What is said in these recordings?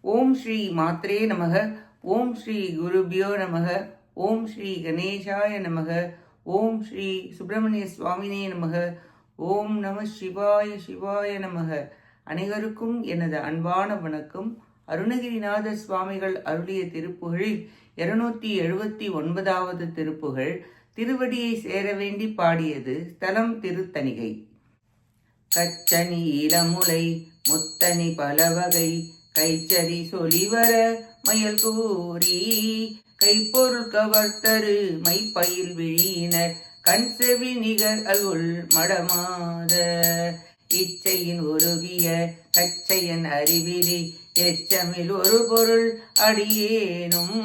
ஓம் ஸ்ரீ மாத்ரே நமக. ஓம் ஸ்ரீ குருபியோ நமக. ஓம் ஸ்ரீ கணேசாய நமக. ஓம் ஸ்ரீ சுப்பிரமணிய சுவாமினே நமக. ஓம் நம சிவாய சிவாய நமக. அனைவருக்கும் எனது அன்பான வணக்கம். அருணகிரிநாத சுவாமிகள் அருளிய திருப்புகழில் இருநூத்தி எழுபத்தி ஒன்பதாவது திருப்புகழ் திருவடியை சேர வேண்டி பாடியது ஸ்தலம் திருத்தணிகை. கச்சனி இளமுலை முத்தனி பலவகை கைச்சரி சொலிவர மயல் கூறி கைப்பொருள் கவர்த்தரு மைப்பயில் விழியினர். கண் செவி நிகர் அல்குள் மடமாத இச்சையின் ஒருகிய கச்சையன் அறிவிலி. எச்சமில் ஒரு பொருள் அடியேனும்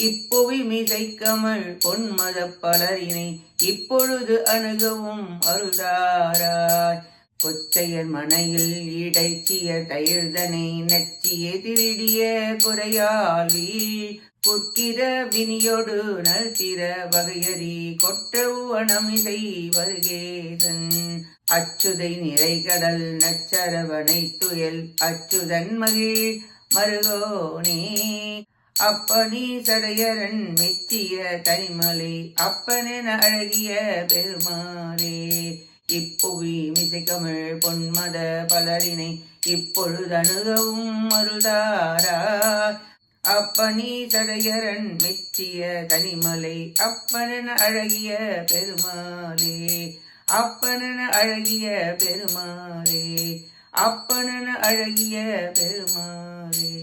இப்புவி மிசைக்கமல் கமல் பொன்மத பலரினை. இப்பொழுது அணுகவும் அருதாராய் கொச்சையர் மனையில் இடைச்சிய தயிர்தனை நச்சிய திருடிய குறையாளி புக்கிர வினியோடு நல்சிர வகையறி கொற்றவு அணமிசை வருகேசன் அச்சுதை நிறைகடல் நச்சரவனை துயல் அச்சுதன் மகிழ் மருகோனே. அப்பனி சடையரன் மெச்சிய தனிமலை அப்பனென அழகிய பெருமாளே. இப்புவி மிசைக்கமிழ் பொன்மத பலரினை இப்பொழுதணுகவும் மருதாரா அப்பனி தடையரன் மெச்சிய தனிமலை அப்பனென அழகிய பெருமாளே. அப்பனன அழகிய பெருமாளே. அப்பனன அழகிய பெருமாளே.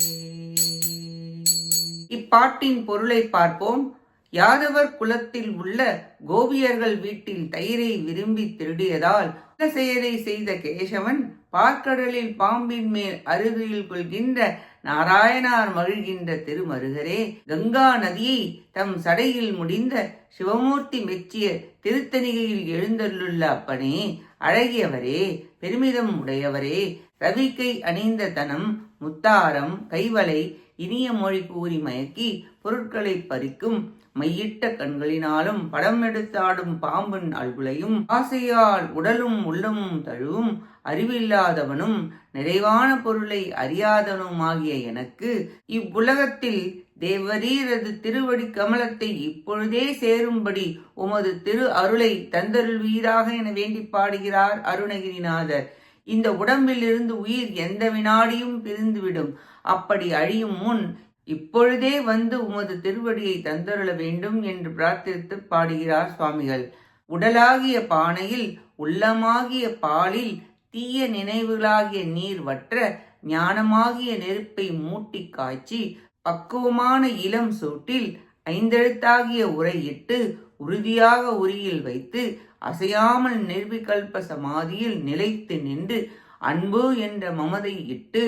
இப்பாட்டின் பொருளை பார்ப்போம். யாதவர் குலத்தில் உள்ள கோபியர்கள் வீட்டில் தயிரை விரும்பி திருடியதால் செயலை செய்த கேசவன் பார்க்கடலில் பாம்பின் மேல் அருகில் கொள்கின்ற நாராயணார் மகிழ்கின்ற திருமருகரே கங்கா நதியை தம் சடையில் முடிந்த சிவமூர்த்தி மெச்சிய திருத்தணிகையில் எழுந்தருளுள்ள அப்பனே அழகியவரே பெருமிதம் உடையவரே ரவிக்கை அணிந்த தனம் முத்தாரம் கைவலை இனிய மொழி கூறி மயக்கி பொருட்களை பறிக்கும் மையிட்ட கண்களினாலும் படம் எடுத்தாடும் பாம்பின் அல்குலையும் ஆசையால் உடலும் உள்ளமும் தழுவும் அறிவில்லாதவனும் நிறைவான பொருளை அறியாதவனுமாகிய எனக்கு இவ்வுலகத்தில் தேவரீரது திருவடி கமலத்தை இப்பொழுதே சேரும்படி உமது திரு அருளை தந்தருள்வீராக என வேண்டி பாடுகிறார் அருணகிரிநாதர். இந்த உடம்பில் இருந்து உயிர் எந்த வினாடியும் பிரிந்துவிடும். அப்படி அழியும் முன் இப்பொழுதே வந்து உமது திருவடியை தந்தருள வேண்டும் என்று பிரார்த்தித்து பாடுகிறார் சுவாமிகள். உடலாகிய பானையில் உள்ளமாகிய பாலில் தீய நினைவுகளாகிய நீர் வற்ற ஞானமாகிய நெருப்பை மூட்டி காய்ச்சி பக்குவமான இளம் சூட்டில் ஐந்தெழுத்தாகிய உரையிட்டு உறுதியாக உரியில் வைத்து அசையாமல் நிர்விகல்ப சமாதியில் நிலைத்து நின்று அன்பு என்ற மமதை இட்டு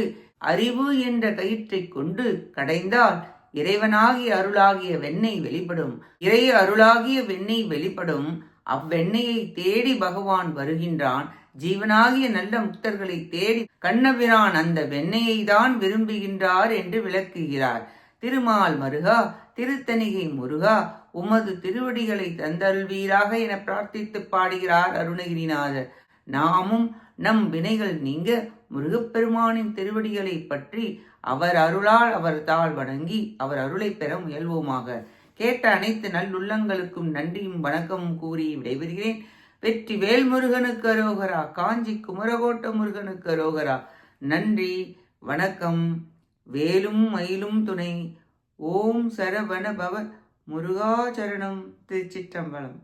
அறிவு என்ற கயிற்றை கொண்டு கடைந்தால் இறைவனாகிய அருளாகிய வெண்ணெய் வெளிப்படும். இறை அருளாகிய வெண்ணெய் வெளிப்படும். அவ்வெண்ணெயை தேடி பகவான் வருகின்றான். ஜீவனாகிய நல்ல முக்தர்களை தேடி கண்ணபிரான் அந்த வெண்ணெயை தான் விரும்புகின்றார் என்று விளக்குகிறார். திருமால் மருகா திருத்தணிகை முருகா உமது திருவடிகளை தந்தருள்வீராக என பிரார்த்தித்து பாடுகிறார் அருணகிரிநாதர். நாமும் நம் வினைகள் நீங்க முருகப்பெருமானின் திருவடிகளை பற்றி அவர் அருளால் அவர் தாள் வணங்கி அவர் அருளை பெற முயல்வோமாக. கேட்ட அனைத்து நல்லுள்ளங்களுக்கும் நன்றியும் வணக்கமும் கூறி விடைபெறுகிறேன். வெற்றி வேல்முருகனுக்கு அரோகரா காஞ்சி குமரகோட்ட முருகனுக்கு அரோகரா. நன்றி வணக்கம் வேலும் மயிலும் துணை. ஓம் சரவண பவ முருகாச்சரணம் திருச்சிற்றம்பலம்.